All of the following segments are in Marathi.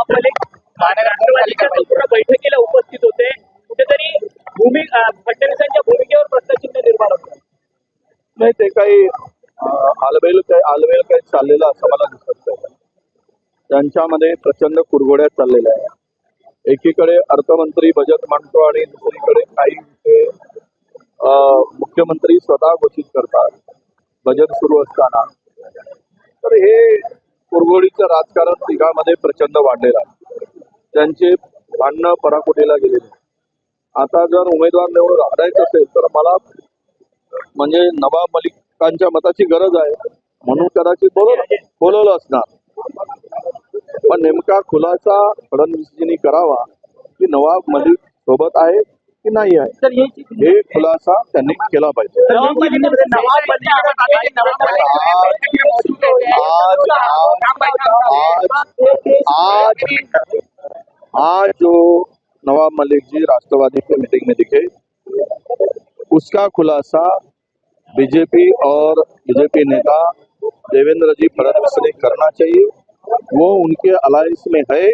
नवाब मलिक संपूर्ण बैठकीला उपस्थित होते. कुठेतरी भूमी फडणवीसांच्या भूमिकेवर प्रश्नचिन्ह निर्माण होत. नाही ते काही आलबेल काही आलबेल काही चाललेलं असं मला दिसत नाही. त्यांच्यामध्ये प्रचंड कुरघोड्या चाललेल्या आहे. एकीकडे अर्थमंत्री बजेट मांडतो आणि दुसरीकडे काही विषय मुख्यमंत्री स्वतः घोषित करतात. बजेट सुरू असताना. तर हे कुरघोडीचं राजकारण तिघामध्ये प्रचंड वाढलेलं आहे. त्यांचे भांडणं पराकोटीला गेलेले. आता जर उमेदवार निवडून आणायचं असेल तर मला म्हणजे नवाब मलिकांच्या मताची गरज आहे. म्हणून कदाचित बोलवलं बोलवलं असणार. पण नेमका खुलासा फडणवीसजींनी करावा की नवाब मलिक सोबत आहे की नाही आहे? हे खुलासा त्यांनी केला पाहिजे. आज आज जो नवाब मलिक जी राष्ट्रवादी के मीटिंग में दिखे, उसका खुलासा बीजेपी और बीजेपी नेता देवेंद्र जी फडणवीस ने करना चाहिए। वो उनके अलायंस में है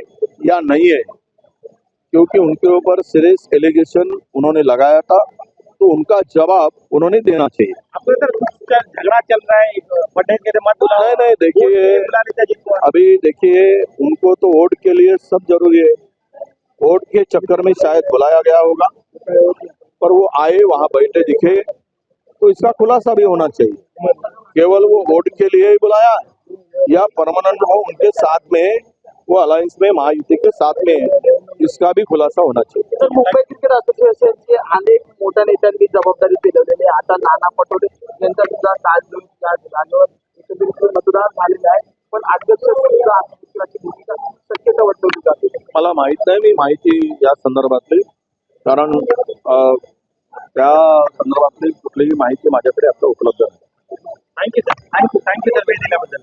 या नहीं है? क्योंकि उनके ऊपर सीरियस एलिगेशन उन्होंने लगाया था तो उनका जवाब उन्होंने देना चाहिए। झगड़ा चल रहा है पटेल के मत बुलाओ। नहीं नहीं देखिए हैं अभी देखिए उनको तो वोट के लिए सब ज़रूरी है। वोट के चक्कर में शायद बुलाया गया होगा पर वो आए वहाँ बैठे दिखे। तो इसका खुलासा भी होना चाहिए। केवल वो वोट के लिए ही बुलाया है या परमानेंट वो उनके साथ में वो अलायंस में महायुति के साथ में है। इसका भी खुलासा होना चाहिए। तर मुंबई क्रिकेट असोसिएशनचे अनेक मोठ्या नेत्यांनी जबाबदारी पेलवलेली आहे. आता नाना पटोले यांचा सुद्धा ताज घेऊन त्या जागेवर एकंदरीत मतदान झालेलं आहे. पण अध्यक्ष सुद्धा भूमिका शक्यता वर्तवली जाते मला माहीत नाही मी माहिती या संदर्भातली. कारण त्या संदर्भातली कुठलीही माहिती माझ्याकडे आता उपलब्ध नाही. Thank you sir thank you thank you sir वेळ दिल्याबद्दल.